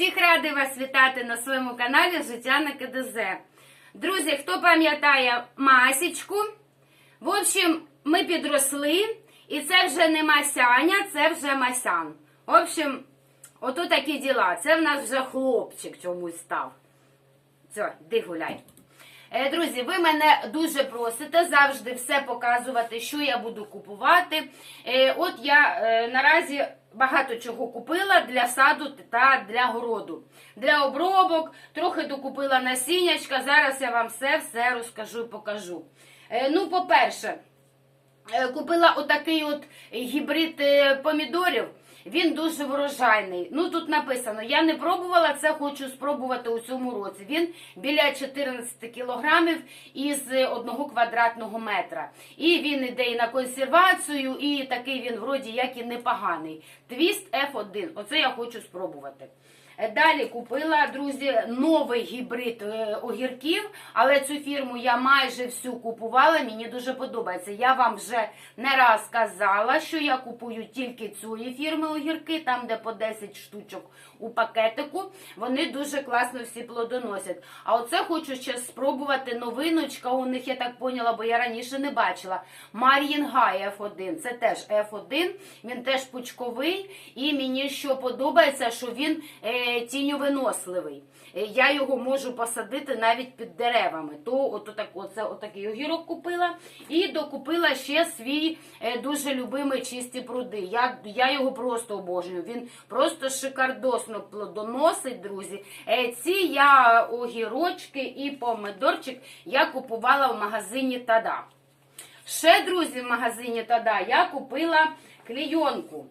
Всіх радий вас вітати на своєму каналі Життя на КДЗ. Друзі, хто пам'ятає масічку? В общем, ми підросли, і це вже не Масяня, це вже Масян. В общем, ото такі діла. Це в нас вже хлопчик чомусь став. Все, йди гуляй. Е, Друзі, ви мене дуже просите завжди все показувати, що я буду купувати. Е, От я е, наразі багато чого купила для саду та для городу. Для обробок, трохи докупила насіннячка. Зараз я вам все-все розкажу і покажу. Ну, по-перше, Купила отакий от гібрид помідорів. Він дуже врожайний. Ну тут написано: я не пробувала це, хочу спробувати у цьому році. Він біля 14 кілограмів із одного квадратного метра. І він іде і на консервацію, і такий він вроді як і непоганий. Твіст F1. Оце я хочу спробувати. Е, Далі купила, друзі, новий гібрид е, огірків, але цю фірму я майже всю купувала. Мені дуже подобається. Я вам вже не раз казала, що я купую тільки цієї фірми огірки, там де по 10 штучок у пакетику. Вони дуже класно всі плодоносять. А оце хочу ще спробувати новиночка. У них я так поняла, бо я раніше не бачила. Мар'їнгай F1. Це теж F1, він теж пучковий. І мені що подобається, що він е, тіньовиносливий. Е, Я його можу посадити навіть під деревами. То от отак, оце отакий огірок купила. І докупила ще свій е, дуже любимий чисті пруди. Я, я його просто обожнюю. Він просто шикардосно плодоносить, друзі. Е, Ці я огірочки і помидорчик я купувала в магазині Тада. Ще, друзі, в магазині Тада я купила клійонку.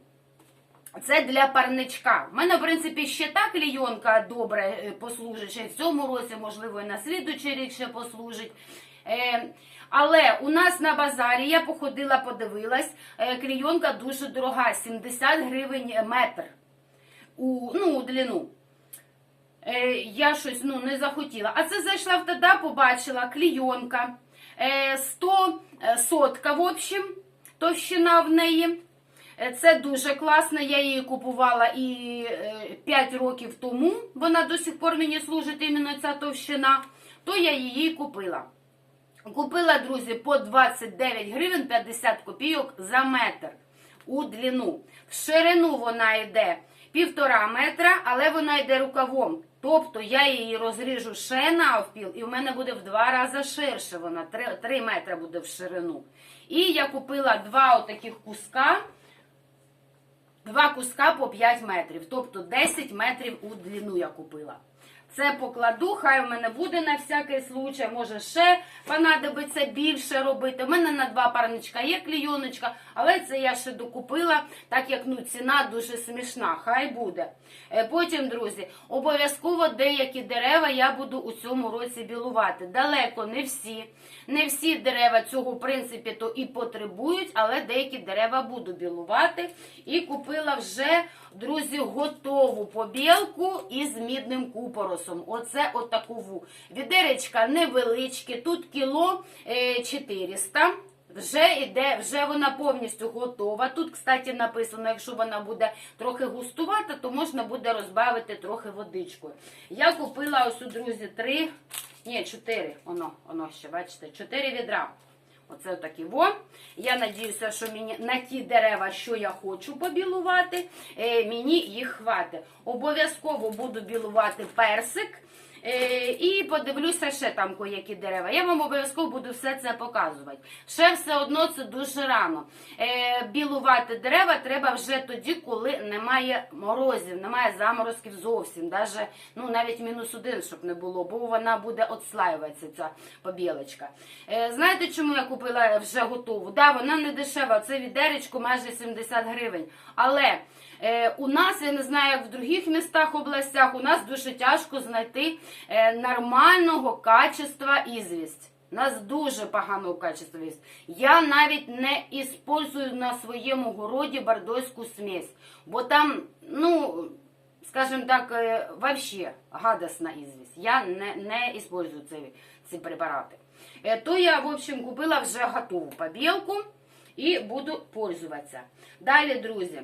Це для парничка. У мене, в принципі, ще та клійонка добре е, послужить. Ще в цьому році, можливо, і на слідуючий рік ще послужить. Е, але у нас на базарі я походила, подивилась, е, клійонка дуже дорога, 70 гривень метр у, ну, у длину. Я щось ну, не захотіла. А це зайшла в Тада, побачила клійонка. Е, 100 е, сотка, в общем, товщина в неї. Е, Це дуже класно. Я її купувала і 5 років тому. Вона до сих пор мені служить іменно ця товщина. То я її купила. Купила, друзі, по 29 гривень 50 копійок за метр у длину. В ширину вона йде півтора метра, але вона йде рукавом. Тобто я її розріжу ще навпіл, і в мене буде в два рази ширше вона, 3, 3 метри буде в ширину. І я купила два отаких куска. Два куска по 5 метрів, тобто 10 метрів у длину я купила. Це покладу, хай в мене буде на всякий случай, може ще понадобиться більше робити. У мене на два парничка є клійоночка, але це я ще докупила, так як ну, ціна дуже смішна, хай буде. Е, Потім, друзі, обов'язково деякі дерева я буду у цьому році білувати. Далеко не всі. Не всі дерева цього, в принципі, то і потребують, але деякі дерева буду білувати. І купила вже, друзі, готову побілку із мідним купоросом. Оце отакову. Відеречка невеличке, тут кіло е, 400. Вже іде, вже вона повністю готова. Тут, кстати, написано, якщо вона буде трохи густувата, то можна буде розбавити трохи водичкою. Я купила ось, друзі, три, ні, чотири. Воно, воно ще, бачите, чотири відра. Оце такі во. Я надіюся, що мені на ті дерева, що я хочу побілувати, е, мені їх хватить. Обов'язково буду білувати персик. Е, і подивлюся ще там які дерева. Я вам обов'язково буду все це показувати. Ще все одно це дуже рано. Е, білувати дерева треба вже тоді, коли немає морозів, немає заморозків зовсім. Даже, ну, навіть мінус один, щоб не було, бо вона буде отслаюватися, ця побілочка. Е, знаєте, чому я купила вже готову? Да, вона не дешева, це відеречко майже 70 гривень. Але у нас, я не знаю, як в других містах, областях, у нас дуже тяжко знайти нормального качества ізвість. У нас дуже поганого качества ізвість. Я навіть не іспользую на своєму городі бордойську смесь, бо там, ну, скажімо так, е, вообще гадосна ізвість. Я не, не іспользую ці, ці препарати. Е, То я, в общем, купила вже готову побілку і буду пользуватися. Далі, друзі.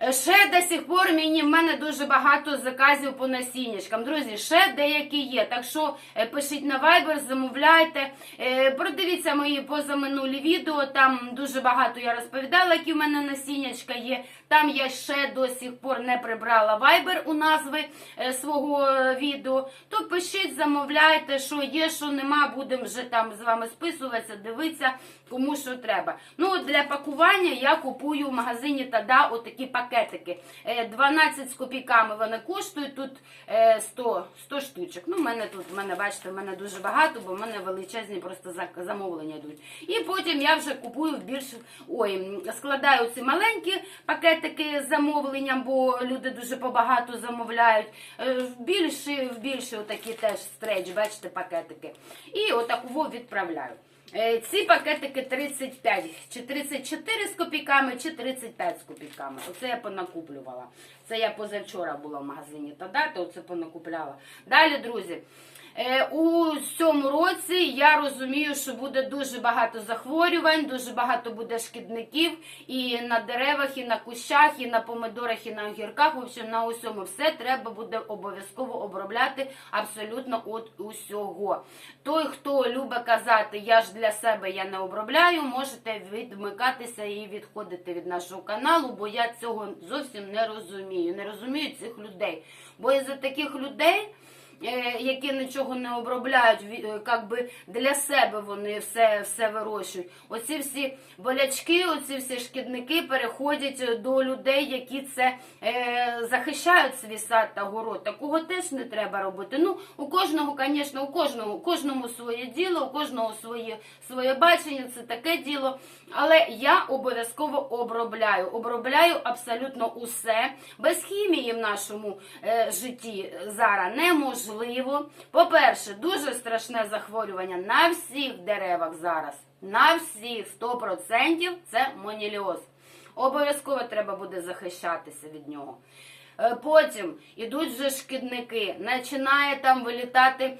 Ще до сих пор мені в мене дуже багато заказів по насіннячкам. Друзі, ще деякі є. Так що е, пишіть на Viber, замовляйте. Е, Продивіться мої позаминулі відео. Там дуже багато я розповідала, які в мене насіннячка є. Там я ще до сих пор не прибрала Viber у назви е, свого відео. То пишіть, замовляйте, що є, що нема. Будемо вже там з вами списуватися, дивитися, кому що треба. Ну, для пакування я купую в магазині Тада отакі пакетики. Е, 12 з копійками вони коштують. Тут е, 100, 100 штучок. Ну, в мене тут, в мене, бачите, в мене дуже багато, бо в мене величезні просто замовлення йдуть. І потім я вже купую більш ой, складаю ці маленькі пакетики з замовленням, бо люди дуже побагато замовляють. Е, В більші отакі теж стреч, бачите, пакетики. І отаку відправляю. Е, Ці пакетики 35, чи 34 з копійками, чи 35 з копійками. Оце я понакуплювала. Це я позавчора була в магазині та то оце понакупляла. Далі, друзі. Е, У цьому році я розумію, що буде дуже багато захворювань, дуже багато буде шкідників і на деревах, і на кущах, і на помидорах, і на огірках. В общем, на усьому все треба буде обов'язково обробляти абсолютно от усього. Той, хто любить казати, я ж для себе я не обробляю, можете відмикатися і відходити від нашого каналу, бо я цього зовсім не розумію. Не розумію цих людей. Бо із-за таких людей які нічого не обробляють, ві- е, для себе вони все, все вирощують. Оці всі болячки, оці всі шкідники переходять е, до людей, які це е, захищають свій сад та город. Такого теж не треба робити. Ну, у кожного, звісно, у кожного, у кожному своє діло, у кожного своє, своє бачення, це таке діло. Але я обов'язково обробляю. Обробляю абсолютно усе. Без хімії в нашому е, житті зараз неможливо. По-перше, дуже страшне захворювання на всіх деревах зараз. На всіх 100% це моніліоз. Обов'язково треба буде захищатися від нього. Е, Потім ідуть вже шкідники, починає там вилітати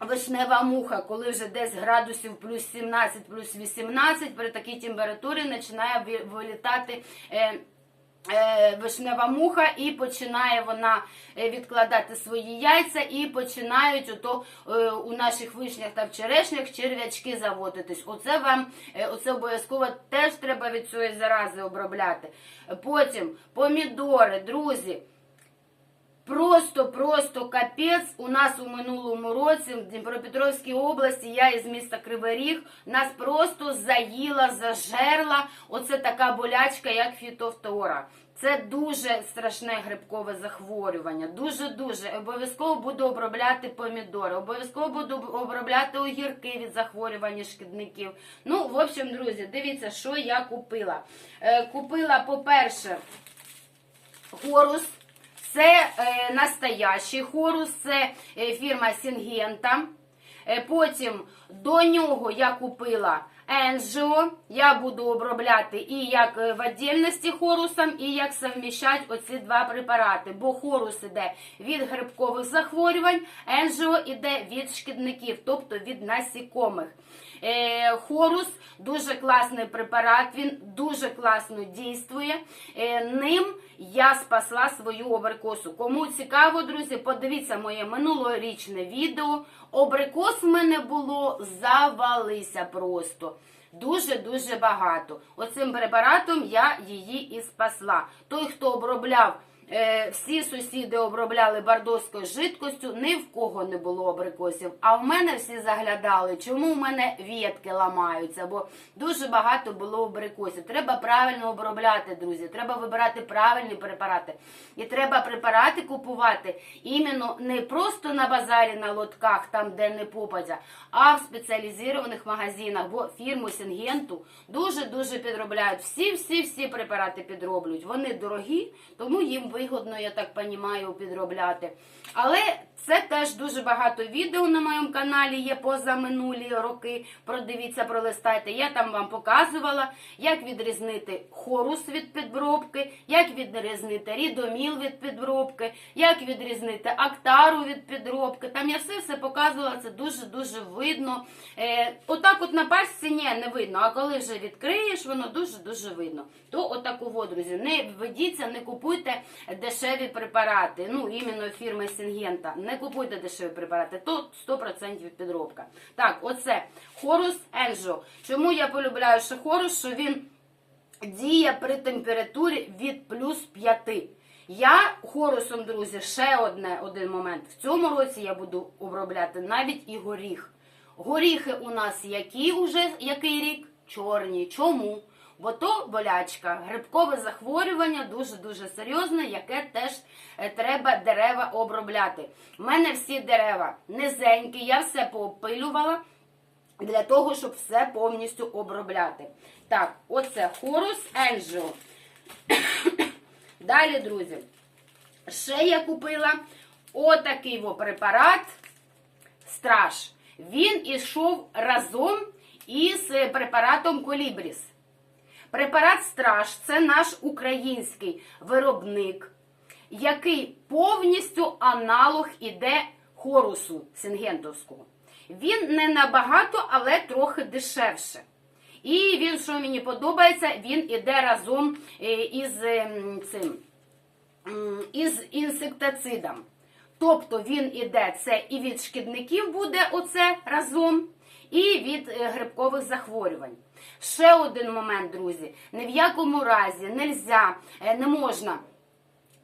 Вишнева муха, коли вже десь градусів плюс 17, плюс 18, при такій температурі починає вилітати е, вишнева муха, і починає вона е, відкладати свої яйця, і починають ото, е, у наших вишнях та в черешнях черв'ячки заводитись. Оце вам, е, оце обов'язково теж треба від цієї зарази обробляти. Потім помідори, друзі. Просто-просто капець. У нас у минулому році в Дніпропетровській області, я із міста Кривий Ріг, нас просто заїла, зажерла. Оце така болячка, як фітофтора. Це дуже страшне грибкове захворювання. Дуже-дуже. Обов'язково буду обробляти помідори, обов'язково буду обробляти огірки від захворювання шкідників. Ну, в общем, друзі, дивіться, що я купила. Е, купила, по-перше, хорус. Це е, настоящий хорус, це е, фірма Сінгента. Е, потім до нього я купила Енжіо. Я буду обробляти і як в віддільності хорусом, і як совміщати оці два препарати. Бо хорус іде від грибкових захворювань, енжіо іде від шкідників, тобто від насікомих. Е, Хорус дуже класний препарат, він дуже класно дійствує. Е, Ним я спасла свою абрикосу. Кому цікаво, друзі, подивіться моє минулорічне відео. Абрикос в мене було завалися просто. Дуже-дуже багато. Оцим препаратом я її і спасла. Той, хто обробляв всі сусіди обробляли бардоською жидкостю, ні в кого не було абрикосів. А в мене всі заглядали, чому в мене вітки ламаються, бо дуже багато було абрикосів. Треба правильно обробляти, друзі. Треба вибирати правильні препарати. І треба препарати купувати іменно не просто на базарі, на лотках, там де не попадя, а в спеціалізованих магазинах. Бо фірму Сінгенту дуже-дуже підробляють. Всі-всі-всі препарати підроблюють. Вони дорогі, тому їм вигодно, я так розумію, підробляти. Але Це теж дуже багато відео на моєму каналі є поза минулі роки. Продивіться, пролистайте. Я там вам показувала, як відрізнити хорус від підробки, як відрізнити рідоміл від підробки, як відрізнити актару від підробки. Там я все все показувала, це дуже-дуже видно. Е, отак от на пасці ні, не видно, а коли вже відкриєш, воно дуже-дуже видно. То отаку от, друзі, не ведіться, не купуйте дешеві препарати. Ну, іменно фірми Сінгента. Не купуйте дешеві препарати, то 100% підробка. Так, оце Хорус Енжо. Чому я полюбляю ще Хорус? Що він діє при температурі від плюс 5. Я хорусом, друзі, ще одне, один момент. В цьому році я буду обробляти навіть і горіх. Горіхи у нас які уже який рік? Чорні. Чому? Бо то болячка, грибкове захворювання дуже-дуже серйозне, яке теж е, треба дерева обробляти. У мене всі дерева низенькі, я все поопилювала для того, щоб все повністю обробляти. Так, оце Хорус Енджел. Далі, друзі, ще я купила отакий во препарат Страж. Він ішов разом із препаратом Колібріс. Препарат Страж це наш український виробник, який повністю аналог іде хорусу сингентовського. Він не набагато, але трохи дешевше. І він, що мені подобається, він іде разом е, із ем, цим із інсектицидом. Тобто він іде це і від шкідників буде оце разом, і від е, грибкових захворювань. Ще один момент, друзі. Ні в якому разі нельзя, е, не можна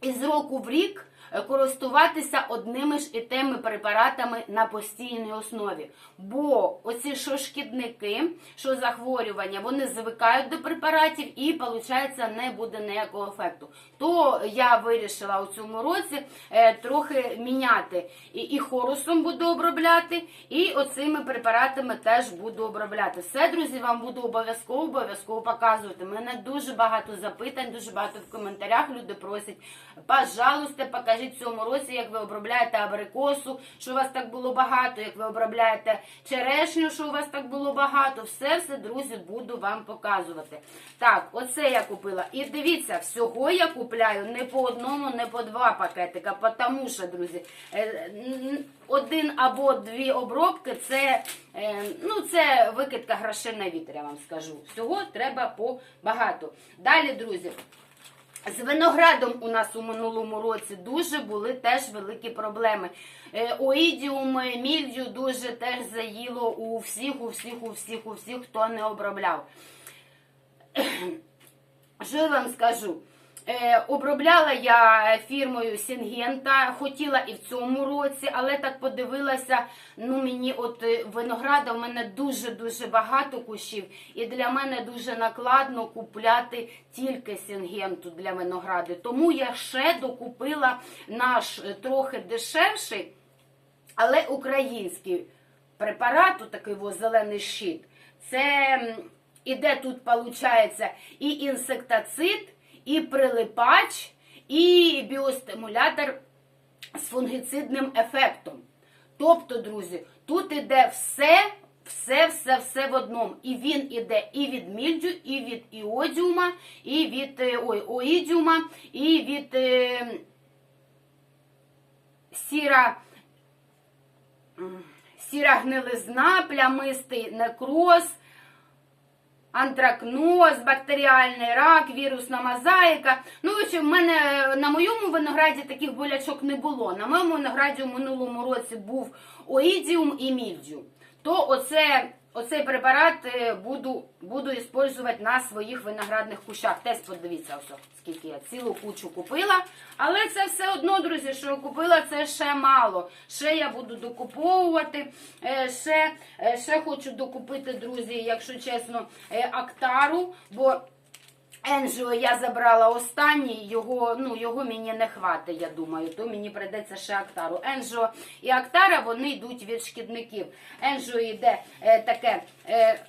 із року в рік користуватися одними ж і тими препаратами на постійній основі. Бо оці що шкідники, що захворювання, вони звикають до препаратів і, виходить, не буде ніякого ефекту. То я вирішила у цьому році е, трохи міняти. І, і хорусом буду обробляти, і оцими препаратами теж буду обробляти. Все, друзі, вам буду обов'язково обов'язково показувати. Мене дуже багато запитань, дуже багато в коментарях люди просять. Пожалуйста, покажіть в цьому році, як ви обробляєте абрикосу, що у вас так було багато, як ви обробляєте черешню, що у вас так було багато. Все, все, друзі, буду вам показувати. Так, оце я купила. І дивіться, всього я купляю не по одному, не по два пакетика, тому що, друзі, е, один або дві обробки це, е, ну, це викидка грошей на вітер, я вам скажу. Всього треба по багато. Далі, друзі. З виноградом у нас у минулому році дуже були теж великі проблеми. Оідіум, Оїдіум, мільдю дуже теж заїло у всіх, у всіх, у всіх, у всіх, хто не обробляв. Що я вам скажу? Е, обробляла я фірмою Сінгента, хотіла і в цьому році, але так подивилася. Ну мені от е, винограда в мене дуже дуже багато кущів, і для мене дуже накладно купляти тільки Сінгенту для виногради. Тому я ще докупила наш е, трохи дешевший, але український препарат, такий зелений щит. Це іде тут, виходить, і інсектицид, і прилипач, і біостимулятор з фунгіцидним ефектом. Тобто, друзі, тут іде все, все, все, все в одному. І він іде і від мільдю, і від іодіума, і від е, ой, оїдіума, і від е, сіра. Сіра гнилизна, плямистий некроз, антракноз, бактеріальний рак, вірусна мозаїка. Ну, в мене на моєму винограді таких болячок не було. На моєму винограді у минулому році був оїдіум і мільдю. То оце, оцей препарат е, буду, буду використовувати на своїх виноградних кущах. Теж подивіться, ось, скільки я цілу кучу купила. Але це все одно, друзі, що купила, це ще мало. Ще я буду докуповувати. Е, Ще, е, ще хочу докупити, друзі, якщо чесно, актару, бо Енджіо я забрала останній, його, ну, його мені не хватить, я думаю, то мені прийдеться ще Актару. Енджіо і Актара вони йдуть від шкідників. Енджіо йде е, таке, е,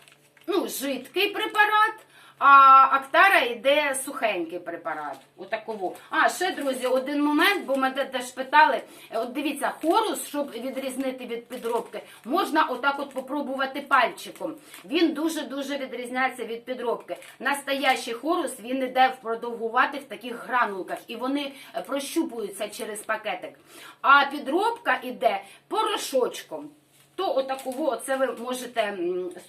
ну, жидкий препарат, А Актара йде сухенький препарат. Отаково. А, ще, друзі, один момент, бо мене теж питали. Е, От дивіться, хорус, щоб відрізнити від підробки, можна отак от попробувати пальчиком. Він дуже-дуже відрізняється від підробки. Настоящий хорус, він іде в таких гранулках, і вони е, прощупуються через пакетик. А підробка іде порошочком. То отаково, оце ви можете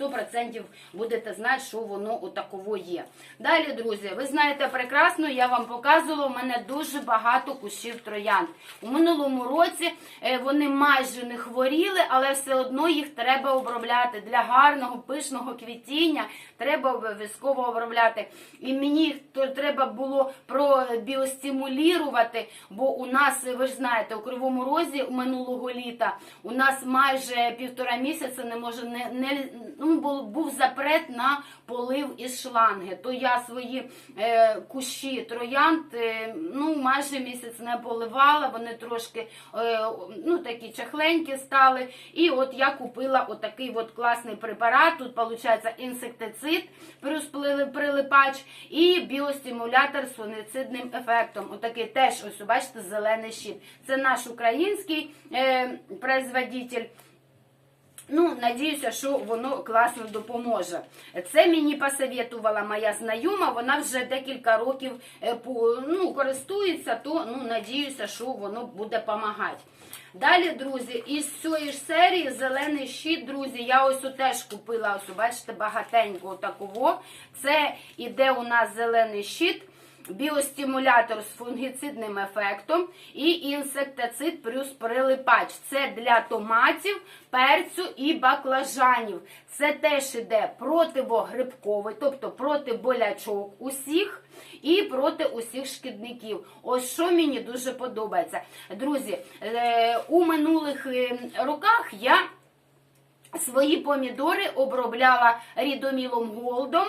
100% будете знати, що воно отаково є. Далі, друзі, ви знаєте прекрасно, я вам показувала, у мене дуже багато кущів троянд. У минулому році е, вони майже не хворіли, але все одно їх треба обробляти для гарного пишного квітіння. Треба обов'язково обробляти. І мені їх треба було пробіостимулювати, бо у нас, ви ж знаєте, у Кривому Розі минулого літа у нас майже півтора місяця не може не, не ну, був, запрет на полив із шланги. То я свої е, кущі троянд е, ну, майже місяць не поливала, вони трошки е, ну, такі чахленькі стали. І от я купила отакий от класний препарат. Тут виходить інсектицид, плюс прилипач і біостимулятор з фунгицидним ефектом. Отакий теж, ось бачите, зелений щит. Це наш український е, производитель. Ну, надіюся, що воно класно допоможе. Це мені посоветувала моя знайома. Вона вже декілька років е, ну, користується, то ну, надіюся, що воно буде допомагати. Далі, друзі, із цієї ж серії зелений щит, друзі, я ось теж купила, ось бачите, багатенько такого. Це іде у нас зелений щит біостимулятор з фунгіцидним ефектом і інсектицид плюс прилипач. Це для томатів, перцю і баклажанів. Це теж іде противогрибковий, тобто проти болячок усіх і проти усіх шкідників. Ось що мені дуже подобається. Друзі, е, у минулих е, роках я свої помідори обробляла рідомілом голдом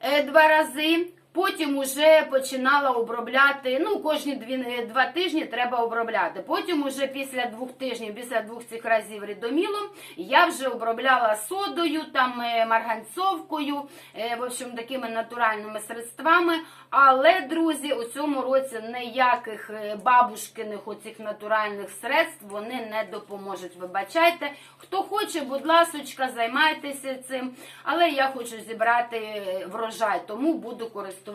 е, два рази. Потім уже починала обробляти. Ну, кожні дві, два тижні треба обробляти. Потім, уже після двох тижнів, після двох цих разів рідомілом, я вже обробляла содою, там е, марганцовкою, е, в общем, такими натуральними средствами. Але, друзі, у цьому році ніяких е, бабушкиних оцих натуральних средств вони не допоможуть. Вибачайте, хто хоче, будь ласочка, займайтеся цим. Але я хочу зібрати е, врожай, тому буду користуватися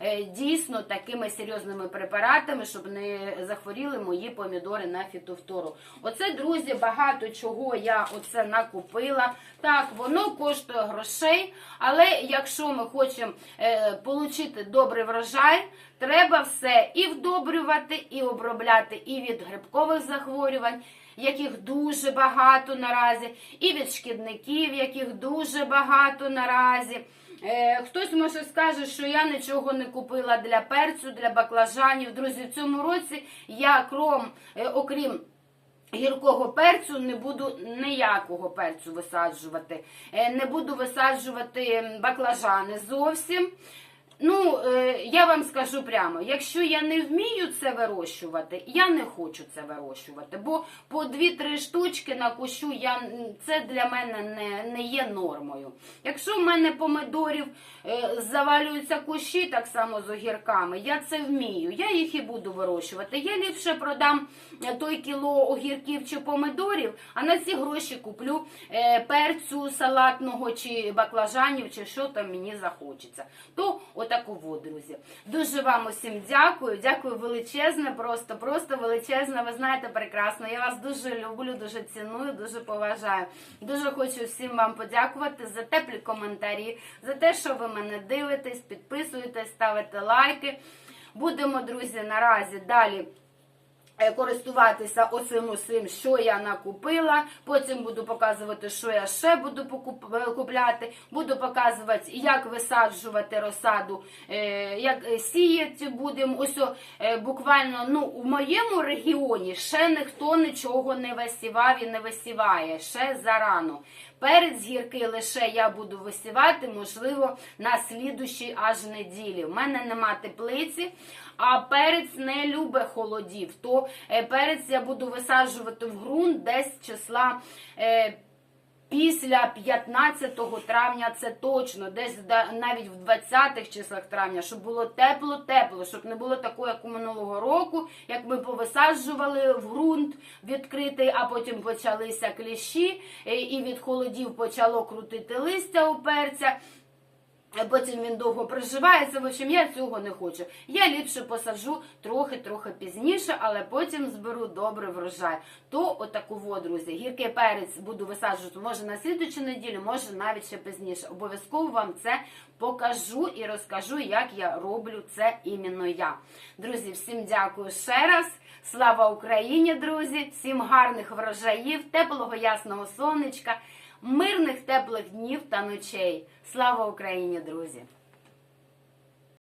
е, дійсно такими серйозними препаратами, щоб не захворіли мої помідори на фітофтору. Оце, друзі, багато чого я оце накупила. Так, воно коштує грошей, але якщо ми хочемо е, отримати добрий врожай, треба все і вдобрювати, і обробляти і від грибкових захворювань яких дуже багато наразі, і від шкідників, яких дуже багато наразі. Е, хтось може скаже, що я нічого не купила для перцю, для баклажанів. Друзі, в цьому році я кром, е, окрім гіркого перцю, не буду ніякого перцю висаджувати. Е, не буду висаджувати баклажани зовсім. Ну, е, я вам скажу прямо, якщо я не вмію це вирощувати, я не хочу це вирощувати. Бо по 2-3 штучки на кущу я, це для мене не, не є нормою. Якщо в мене помидорів е, завалюються кущі, так само з огірками, я це вмію. Я їх і буду вирощувати. Я ліпше продам е, той кіло огірків чи помидорів, а на ці гроші куплю перцю салатного чи баклажанів, чи що там мені захочеться. То отаково, друзі. Дуже вам усім дякую. Дякую величезне, просто, просто величезне. Ви знаєте прекрасно. Я вас дуже люблю, дуже ціную, дуже поважаю. Дуже хочу всім вам подякувати за теплі коментарі, за те, що ви мене дивитесь, підписуєтесь, ставите лайки. Будемо, друзі, наразі далі. Е, Користуватися оцим усім, що я накупила. Потім буду показувати, що я ще буду е, купляти. Буду показувати, як висаджувати розсаду, е, як сіяти будемо. Ось буквально ну, у моєму регіоні ще ніхто нічого не висівав і не висіває. Ще зарано. Перед гірки лише я буду висівати, можливо, на слідущій аж неділі. У мене нема теплиці, а перець не любить холодів. То е, перець я буду висаджувати в ґрунт десь числа. Після 15 травня це точно, десь навіть в 20-х числах травня, щоб було тепло-тепло, щоб не було такого, як у минулого року, як ми повисаджували в ґрунт відкритий, а потім почалися кліщі, і від холодів почало крутити листя у перця. Потім він довго проживається. В общем, я цього не хочу. Я ліпше посаджу трохи-трохи пізніше, але потім зберу добрий врожай. То отаку во, друзі, гіркий перець буду висаджувати може на слідучу неділю, може навіть ще пізніше. Обов'язково вам це покажу і розкажу, як я роблю це іменно я. Друзі, всім дякую ще раз. Слава Україні, друзі! Всім гарних врожаїв, теплого ясного сонечка, мирних теплих днів та ночей. Слава Україні, друзі!